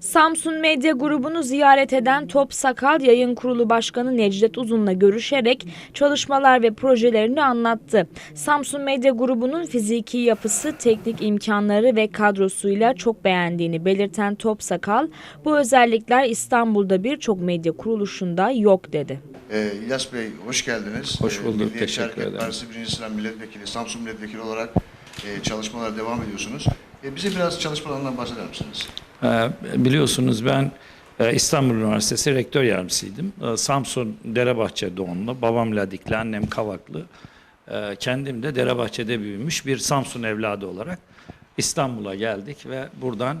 Samsun Medya grubunu ziyaret eden Top Sakal Yayın Kurulu Başkanı Necdet Uzun'la görüşerek çalışmalar ve projelerini anlattı. Samsun Medya grubunun fiziki yapısı, teknik imkanları ve kadrosuyla çok beğendiğini belirten Top Sakal, bu özellikler İstanbul'da birçok medya kuruluşunda yok dedi. Ee, İlyas Bey hoş geldiniz. Hoş Ee, bulduk, Milliyetçi teşekkür Hareket ederim. Partisi 1. Sıra Milletvekili, Samsun Milletvekili olarak e, çalışmalara devam ediyorsunuz. E, bize biraz çalışmalarından bahseder misiniz? Ee, Biliyorsunuz ben e, İstanbul Üniversitesi rektör yardımcısıydım. Ee, Samsun Derebahçe doğumlu, babam Ladikli, annem Kavaklı. Ee, Kendim de Derebahçe'de büyümüş bir Samsun evladı olarak İstanbul'a geldik ve buradan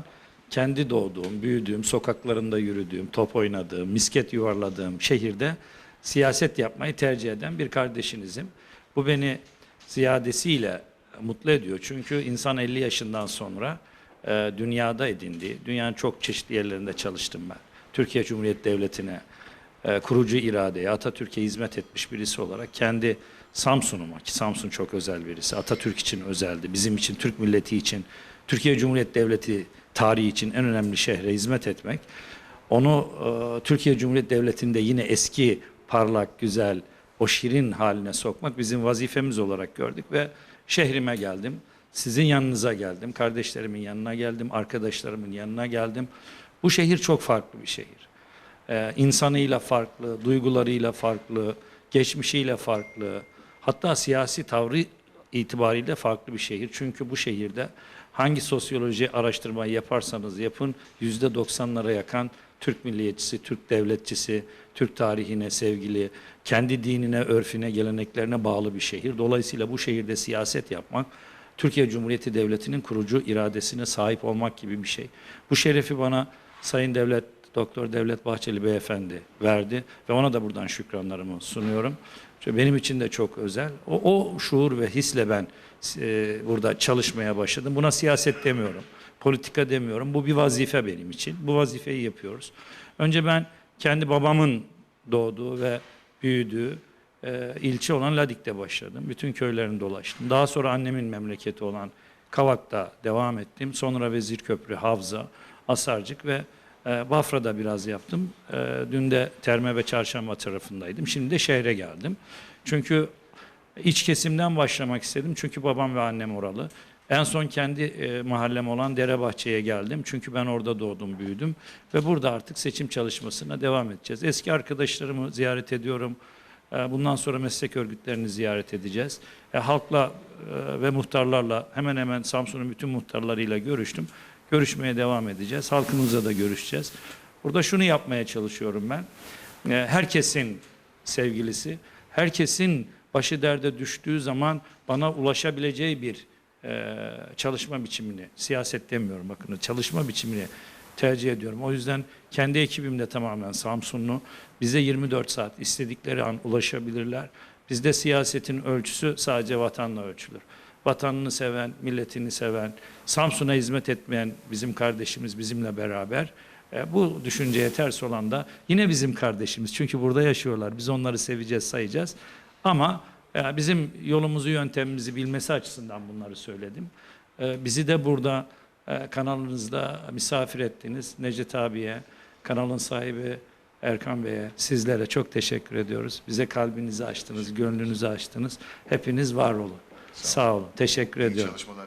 kendi doğduğum, büyüdüğüm, sokaklarında yürüdüğüm, top oynadığım, misket yuvarladığım şehirde siyaset yapmayı tercih eden bir kardeşinizim. Bu beni ziyadesiyle mutlu ediyor. Çünkü insan 50 yaşından sonra e, dünyada edindiği, dünyanın çok çeşitli yerlerinde çalıştım ben. Türkiye Cumhuriyeti Devleti'ne, e, kurucu iradeye, Atatürk'e hizmet etmiş birisi olarak kendi Samsun'uma, ki Samsun çok özel birisi, Atatürk için özeldi, bizim için, Türk milleti için, Türkiye Cumhuriyeti Devleti tarihi için en önemli şehre hizmet etmek, onu e, Türkiye Cumhuriyeti Devleti'nde yine eski, parlak, güzel, o şirin haline sokmak bizim vazifemiz olarak gördük ve şehrime geldim. Sizin yanınıza geldim, kardeşlerimin yanına geldim, arkadaşlarımın yanına geldim. Bu şehir çok farklı bir şehir. Ee, insanıyla farklı, duygularıyla farklı, geçmişiyle farklı, hatta siyasi tavrı itibariyle farklı bir şehir. Çünkü bu şehirde hangi sosyoloji araştırmayı yaparsanız yapın yüzde 90'lara yakan Türk milliyetçisi, Türk devletçisi, Türk tarihine sevgili, kendi dinine, örfüne, geleneklerine bağlı bir şehir. Dolayısıyla bu şehirde siyaset yapmak, Türkiye Cumhuriyeti Devleti'nin kurucu iradesine sahip olmak gibi bir şey. Bu şerefi bana Sayın Devlet Doktor Devlet Bahçeli Beyefendi verdi ve ona da buradan şükranlarımı sunuyorum. Çünkü benim için de çok özel. O, o şuur ve hisle ben e, burada çalışmaya başladım. Buna siyaset demiyorum, politika demiyorum. Bu bir vazife benim için. Bu vazifeyi yapıyoruz. Önce ben kendi babamın doğduğu ve büyüdüğü e, ilçe olan Ladik'te başladım. Bütün köylerini dolaştım. Daha sonra annemin memleketi olan Kavak'ta devam ettim. Sonra Vezirköprü, Havza, Asarcık ve e, Bafra'da biraz yaptım. E, dün de Terme ve Çarşamba tarafındaydım. Şimdi de şehre geldim. Çünkü iç kesimden başlamak istedim. Çünkü babam ve annem oralı. En son kendi e, mahallem olan Derebahçe'ye geldim. Çünkü ben orada doğdum, büyüdüm. Ve burada artık seçim çalışmasına devam edeceğiz. Eski arkadaşlarımı ziyaret ediyorum. E, bundan sonra meslek örgütlerini ziyaret edeceğiz. E, halkla e, ve muhtarlarla hemen hemen Samsun'un bütün muhtarlarıyla görüştüm. Görüşmeye devam edeceğiz. Halkımızla da görüşeceğiz. Burada şunu yapmaya çalışıyorum ben. E, herkesin sevgilisi, herkesin başı derde düştüğü zaman bana ulaşabileceği bir çalışma biçimini, siyaset demiyorum bakın, çalışma biçimini tercih ediyorum. O yüzden kendi ekibim de tamamen Samsunlu. Bize 24 saat istedikleri an ulaşabilirler. Bizde siyasetin ölçüsü sadece vatanla ölçülür. Vatanını seven, milletini seven, Samsun'a hizmet etmeyen bizim kardeşimiz bizimle beraber. E, bu düşünceye ters olan da yine bizim kardeşimiz. Çünkü burada yaşıyorlar. Biz onları seveceğiz, sayacağız. Ama e, bizim yolumuzu, yöntemimizi bilmesi açısından bunları söyledim. E, bizi de burada kanalınızda misafir ettiniz. Necdet abiye, kanalın sahibi Erkan Bey'e, sizlere çok teşekkür ediyoruz. Bize kalbinizi açtınız, gönlünüzü açtınız. Hepiniz var olun. Sağ olun. Teşekkür İyi ediyorum. çalışmalar.